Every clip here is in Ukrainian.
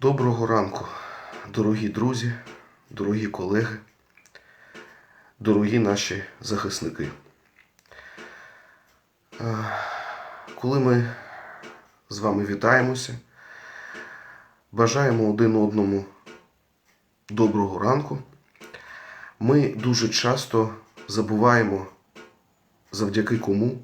Доброго ранку, дорогі друзі, дорогі колеги, дорогі наші захисники. Е, Коли ми з вами вітаємося, бажаємо один одному доброго ранку, ми дуже часто забуваємо, завдяки кому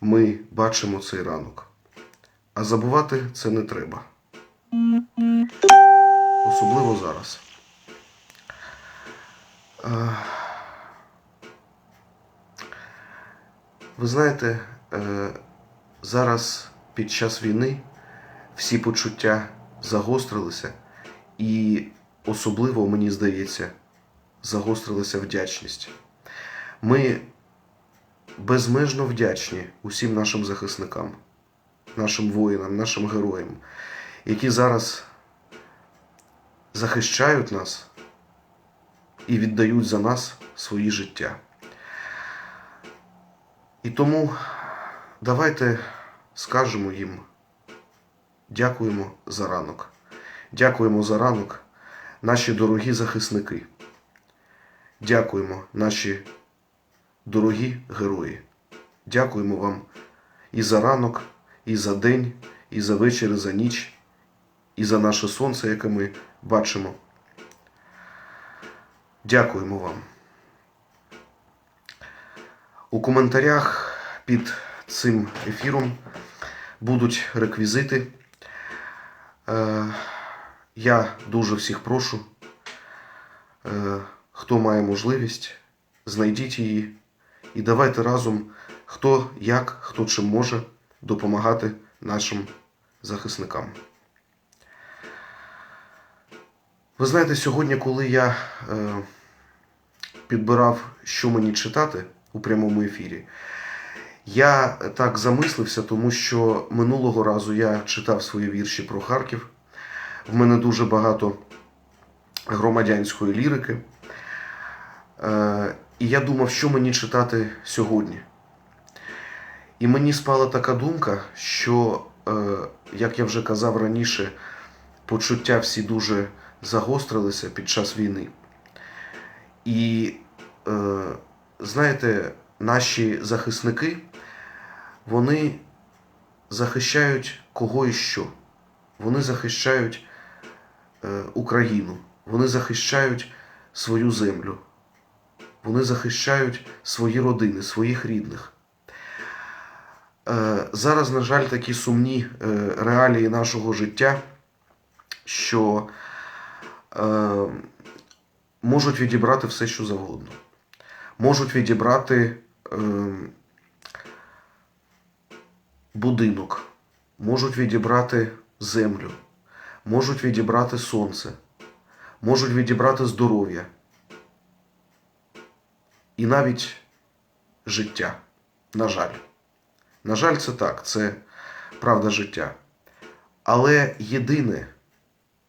ми бачимо цей ранок. А забувати це не треба. Особливо зараз. Е, Ви знаєте, е, зараз під час війни всі почуття загострилися, і особливо, мені здається, загострилася вдячність. Ми безмежно вдячні усім нашим захисникам, нашим воїнам, нашим героям, які зараз захищають нас і віддають за нас свої життя. І тому давайте скажемо їм дякуємо за ранок. Дякуємо за ранок, наші дорогі захисники. Дякуємо, наші дорогі герої. Дякуємо вам і за ранок, і за день, і за вечір, і за ніч, і за наше сонце, яке ми бачимо. Дякуємо вам. У коментарях під цим ефіром будуть реквізити. Е, Я дуже всіх прошу, е, хто має можливість, знайдіть її і давайте разом, хто як, хто чим може допомагати нашим захисникам. Ви знаєте, сьогодні, коли я е, підбирав, що мені читати у прямому ефірі, я так замислився, тому що минулого разу я читав свої вірші про Харків. В мене дуже багато громадянської лірики. Е, і я думав, що мені читати сьогодні. І мені спала така думка, що, е, як я вже казав раніше, почуття всі дуже загострилися під час війни. І, е, знаєте, наші захисники, вони захищають кого і що. Вони захищають е, Україну, вони захищають свою землю, вони захищають свої родини, своїх рідних. Е, зараз, на жаль, такі сумні реалії нашого життя, що можуть відібрати все, що завгодно. Можуть відібрати е, будинок, можуть відібрати землю, можуть відібрати сонце, можуть відібрати здоров'я і навіть життя. На жаль. На жаль, це так, це правда життя. Але єдине,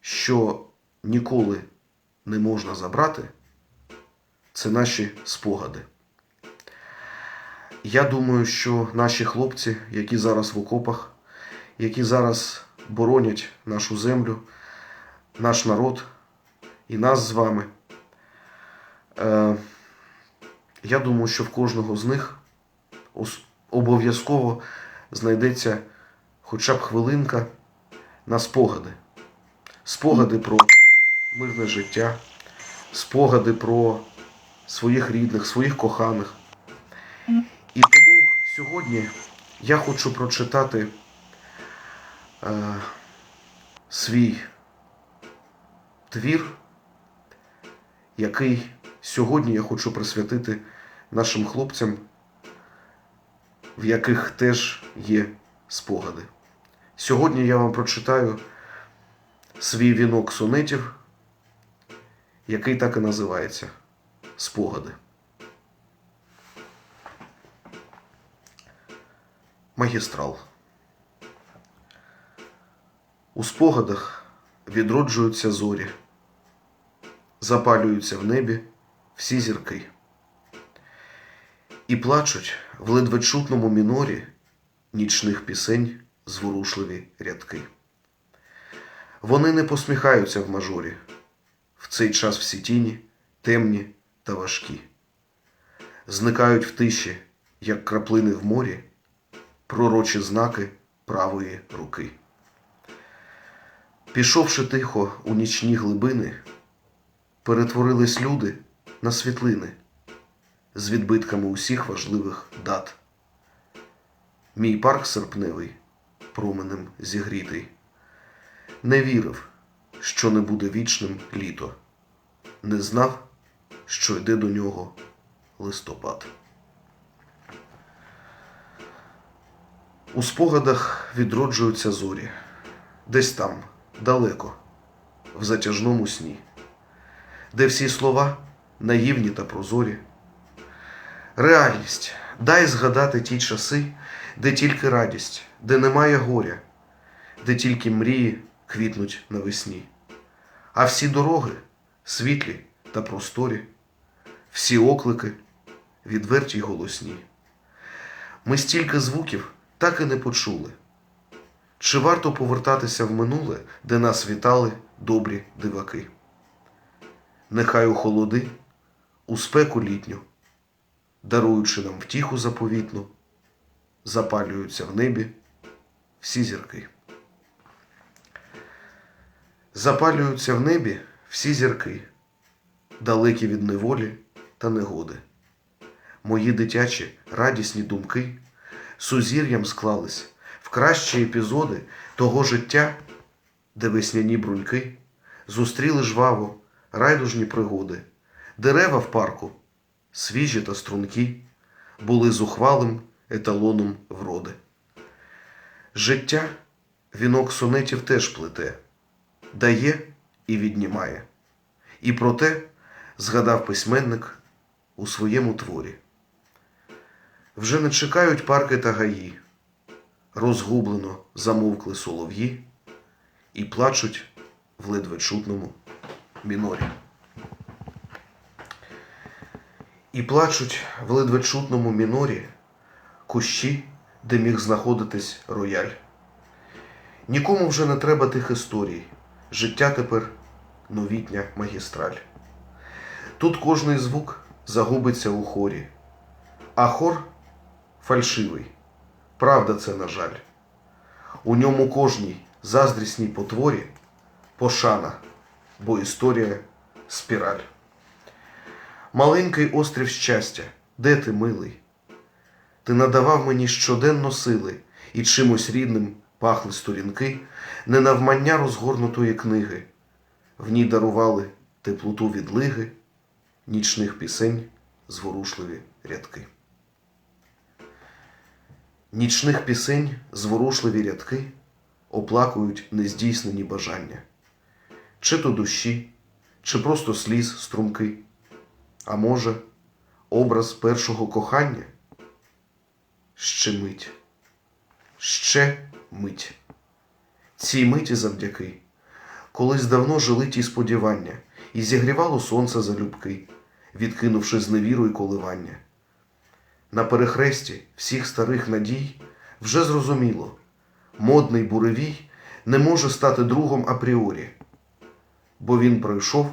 що ніколи не можна забрати, це наші спогади. Я думаю, що наші хлопці, які зараз в окопах, які зараз боронять нашу землю, наш народ і нас з вами, е, я думаю, що в кожного з них обов'язково знайдеться хоча б хвилинка на спогади. Спогади про мирне життя, спогади про своїх рідних, своїх коханих. І тому сьогодні я хочу прочитати е, свій твір, який сьогодні я хочу присвятити нашим хлопцям, в яких теж є спогади. Сьогодні я вам прочитаю свій вінок сонетів, який так і називається Спогади. Магістрал. У спогадах відроджуються зорі, запалюються в небі всі зірки. І плачуть в ледве чутному мінорі нічних пісень зворушливі рядки. Вони не посміхаються в мажорі. В цей час всі тіні темні та важкі. Зникають в тиші, як краплини в морі, пророчі знаки правої руки. Пішовши тихо у нічні глибини, перетворились люди на світлини з відбитками усіх важливих дат. Мій парк серпневий, променем зігрітий, не вірив, що не буде вічним літо, не знав, що йде до нього листопад. У спогадах відроджуються зорі, десь там, далеко, в затяжному сні, де всі слова наївні та прозорі. Реальність, дай згадати ті часи, де тільки радість, де немає горя, де тільки мрії квітнуть навесні, а всі дороги світлі та просторі, всі оклики відверті й голосні. Ми стільки звуків так і не почули. Чи варто повертатися в минуле, де нас вітали добрі диваки? Нехай у холоди, у спеку літню, даруючи нам втіху заповітну, запалюються в небі всі зірки. Запалюються в небі всі зірки, далекі від неволі та негоди. Мої дитячі радісні думки сузір'ям склались в кращі епізоди того життя, де весняні бруньки зустріли жваво райдужні пригоди, дерева в парку, свіжі та стрункі, були зухвалим еталоном вроди. Життя вінок сонетів теж плете, дає і віднімає. І про те згадав письменник у своєму творі. Вже не чекають парки та гаї, розгублено замовкли солов'ї і плачуть в ледве чутному мінорі. І плачуть в ледве чутному мінорі кущі, де міг знаходитись рояль. Нікому вже не треба тих історій. Життя тепер новітня магістраль. Тут кожний звук загубиться у хорі, а хор фальшивий. Правда це, на жаль. У ньому кожній заздрісній потворі пошана, бо історія спіраль. Маленький острів щастя, де ти, милий? Ти надавав мені щоденно сили, і чимось рідним пахли сторінки, не навмання розгорнутої книги. В ній дарували теплоту відлиги, нічних пісень, зворушливі рядки. Нічних пісень зворушливі рядки оплакують нездійснені бажання, чи то душі, чи просто сліз струмки, а може, образ першого кохання? Ще мить, ще мить. Цій миті завдяки, колись давно жили ті сподівання, і зігрівало сонце залюбки, відкинувши зневіру й коливання. На перехресті всіх старих надій вже зрозуміло, модний буревій не може стати другом апріорі, бо він пройшов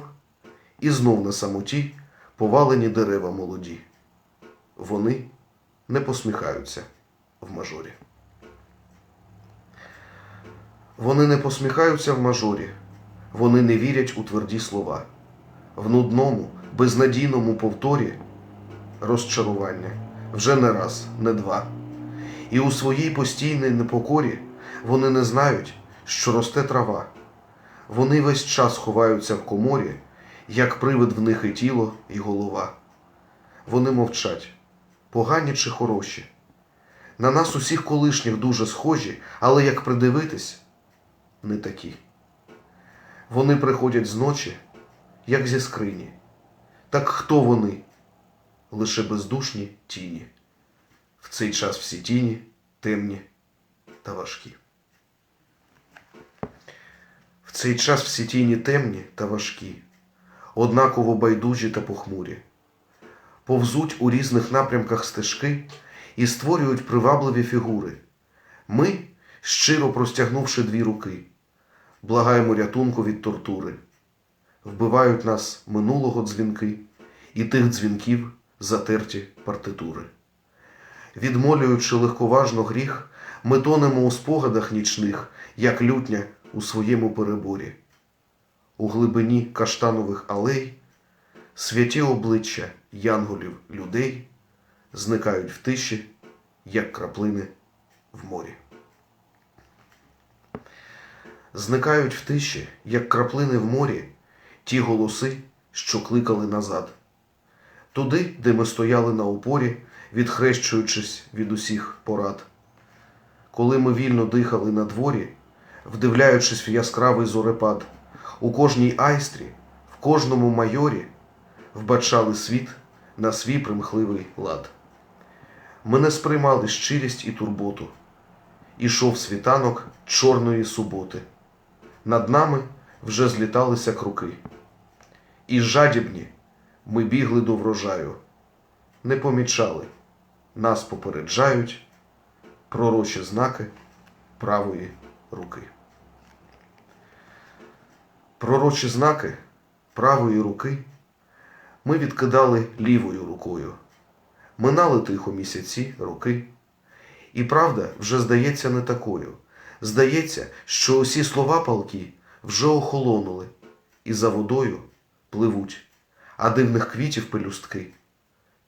і знов на самоті повалені дерева молоді. Вони не посміхаються в мажорі. Вони не посміхаються в мажорі, вони не вірять у тверді слова, в нудному, безнадійному повторі розчарування вже не раз, не два. І у своїй постійній непокорі вони не знають, що росте трава. Вони весь час ховаються в коморі, як привид в них і тіло, і голова. Вони мовчать, погані чи хороші. На нас усіх колишніх дуже схожі, але як придивитись, не такі. Вони приходять зночі, як зі скрині. Так хто вони? Лише бездушні тіні. В цей час всі тіні темні та важкі. В цей час всі тіні темні та важкі, однаково байдужі та похмурі, повзуть у різних напрямках стежки і створюють привабливі фігури. Ми, щиро простягнувши дві руки, благаємо рятунку від тортури. Вбивають нас минулого дзвінки і тих дзвінків затерті партитури. Відмолюючи легковажно гріх, ми тонемо у спогадах нічних, як лютня у своєму переборі. У глибині каштанових алей святі обличчя янголів людей зникають в тиші, як краплини в морі. Зникають в тиші, як краплини в морі, ті голоси, що кликали назад. Туди, де ми стояли на опорі, відхрещуючись від усіх порад. Коли ми вільно дихали на дворі, вдивляючись в яскравий зорепад, у кожній айстрі, в кожному майорі вбачали світ на свій примхливий лад. Ми не сприймали щирість і турботу. Ішов світанок чорної суботи. Над нами вже зліталися круки. І жадібні ми бігли до врожаю, не помічали, нас попереджають пророчі знаки правої руки. Пророчі знаки правої руки ми відкидали лівою рукою. Минали тихо місяці, роки. І правда вже здається не такою. Здається, що усі слова палки вже охолонули і за водою пливуть, а дивних квітів пелюстки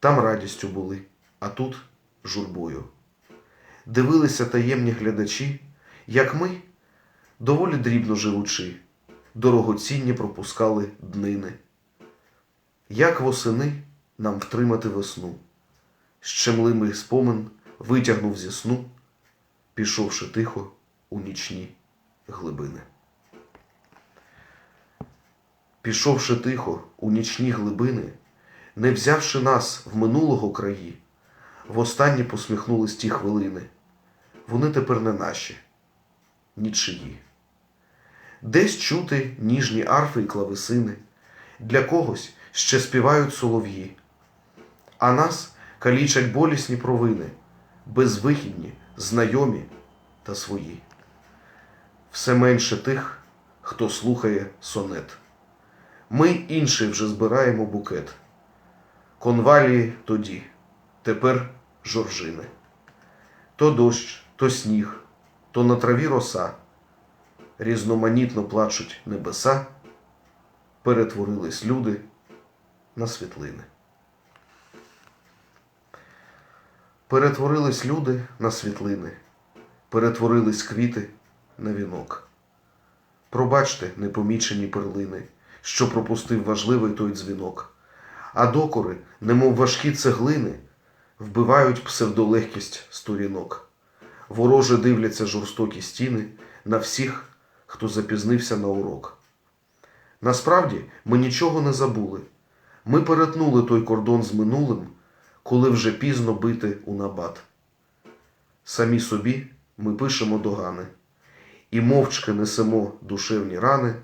там радістю були, а тут журбою. Дивилися таємні глядачі, як ми, доволі дрібно живучи, дорогоцінні пропускали днини. Як восени нам втримати весну? Щемливий спомин витягнув зі сну, пішовши тихо у нічні глибини. Пішовши тихо у нічні глибини, не взявши нас в минулого краї, востаннє посміхнулись ті хвилини. Вони тепер не наші, нічиї. Десь чути ніжні арфи і клавесини, для когось ще співають солов'ї, а нас калічать болісні провини, безвихідні, знайомі та свої. Все менше тих, хто слухає сонет. Ми інший вже збираємо букет. Конвалії тоді, тепер жоржини. То дощ, то сніг, то на траві роса. Різноманітно плачуть небеса, перетворились люди на світлини. Перетворились люди на світлини, перетворились квіти на вінок. Пробачте непомічені перлини, що пропустив важливий той дзвінок, а докори, немов важкі цеглини, вбивають псевдолегкість сторінок. Вороже дивляться жорстокі стіни на всіх, хто запізнився на урок. Насправді ми нічого не забули. Ми перетнули той кордон з минулим, коли вже пізно бити у набат. Самі собі ми пишемо догани і мовчки несемо душевні рани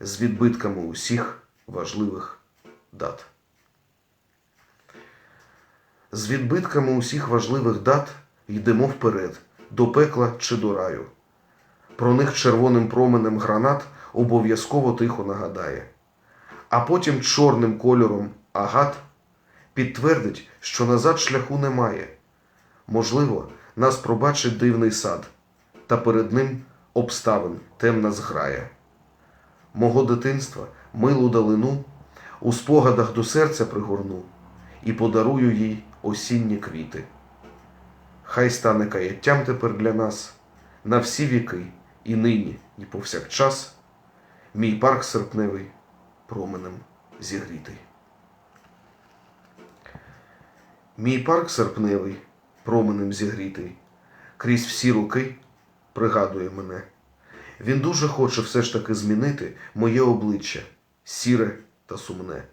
з відбитками усіх важливих дат. З відбитками усіх важливих дат йдемо вперед, до пекла чи до раю. Про них червоним променем гранат обов'язково тихо нагадає, а потім чорним кольором агат підтвердить, що назад шляху немає. Можливо, нас пробачить дивний сад, та перед ним обставин темна зграя. Мого дитинства милу далину у спогадах до серця пригорну і подарую їй осінні квіти. Хай стане каяттям тепер для нас на всі віки, і нині, і повсякчас, мій парк серпневий променем зігрітий. Мій парк серпневий, променем зігрітий, крізь всі руки пригадує мене. Він дуже хоче все ж таки змінити моє обличчя, сіре та сумне.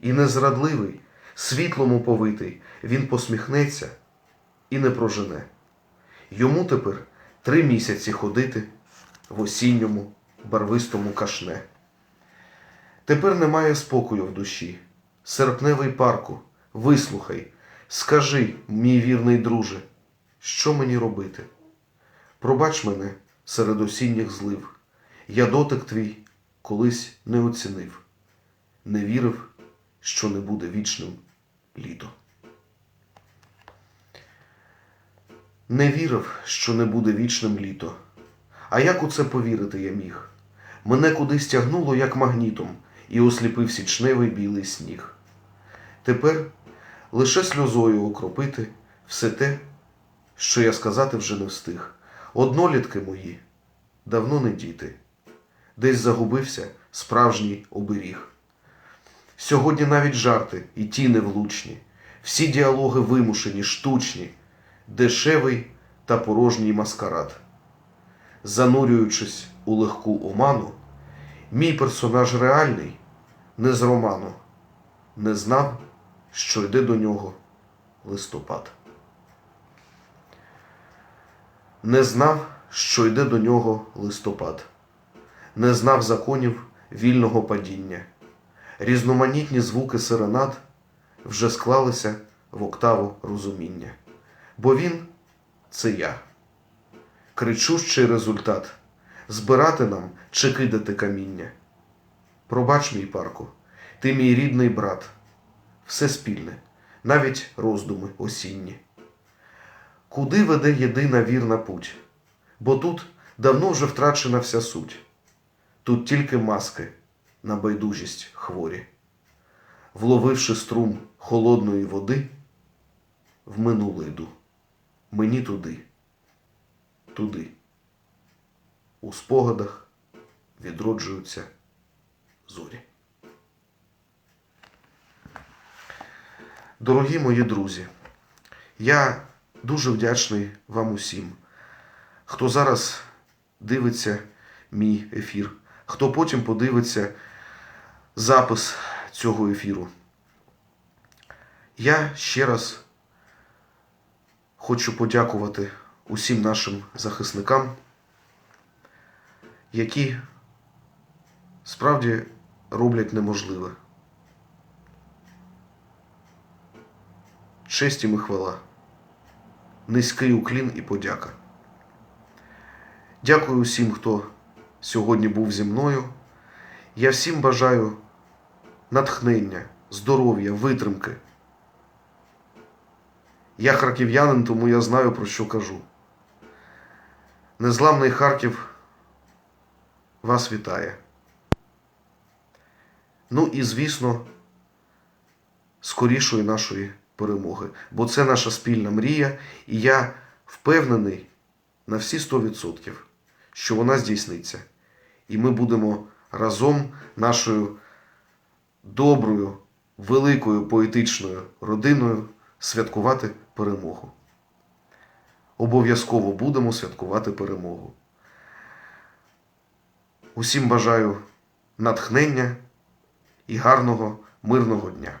І незрадливий, світлом уповитий, він посміхнеться і не прожене. Йому тепер три місяці ходити в осінньому барвистому кашне. Тепер немає спокою в душі. Серпневий парку, вислухай, скажи, мій вірний друже, що мені робити? Пробач мене серед осінніх злив. Я дотик твій колись не оцінив, не вірив, що не буде вічним літо. Не вірив, що не буде вічним літо. А як у це повірити я міг? Мене кудись тягнуло, як магнітом, і осліпив січневий білий сніг. Тепер лише сльозою окропити все те, що я сказати вже не встиг. Однолітки мої, давно не діти, десь загубився справжній оберіг. Сьогодні навіть жарти і ті невлучні, всі діалоги вимушені, штучні, дешевий та порожній маскарад. Занурюючись у легку оману, мій персонаж реальний не з роману, не знав, що йде до нього листопад. Не знав, що йде до нього листопад, не знав законів вільного падіння. Різноманітні звуки серенад вже склалися в октаву розуміння. Бо він це я. Кричущий результат збирати нам чи кидати каміння. Пробач, мій парку, ти мій рідний брат, все спільне, навіть роздуми осінні. Куди веде єдина вірна путь? Бо тут давно вже втрачена вся суть. Тут тільки маски на байдужість хворі. Вловивши струм холодної води, в минуле йду. Мені туди, туди. У спогадах відроджуються зорі. Дорогі мої друзі, я дуже вдячний вам усім, хто зараз дивиться мій ефір, хто потім подивиться запис цього ефіру. Я ще раз хочу подякувати усім нашим захисникам, які справді роблять неможливе. Честь їм і хвала, низький уклін і подяка. Дякую усім, хто сьогодні був зі мною. Я всім бажаю натхнення, здоров'я, витримки. Я харків'янин, тому я знаю, про що кажу. Незламний Харків вас вітає. Ну і, звісно, скорішої нашої перемоги. Бо це наша спільна мрія, і я впевнений на всі 100%, що вона здійсниться. І ми будемо разом нашою доброю, великою поетичною родиною святкувати перемогу. Обов'язково будемо святкувати перемогу. Усім бажаю натхнення і гарного мирного дня.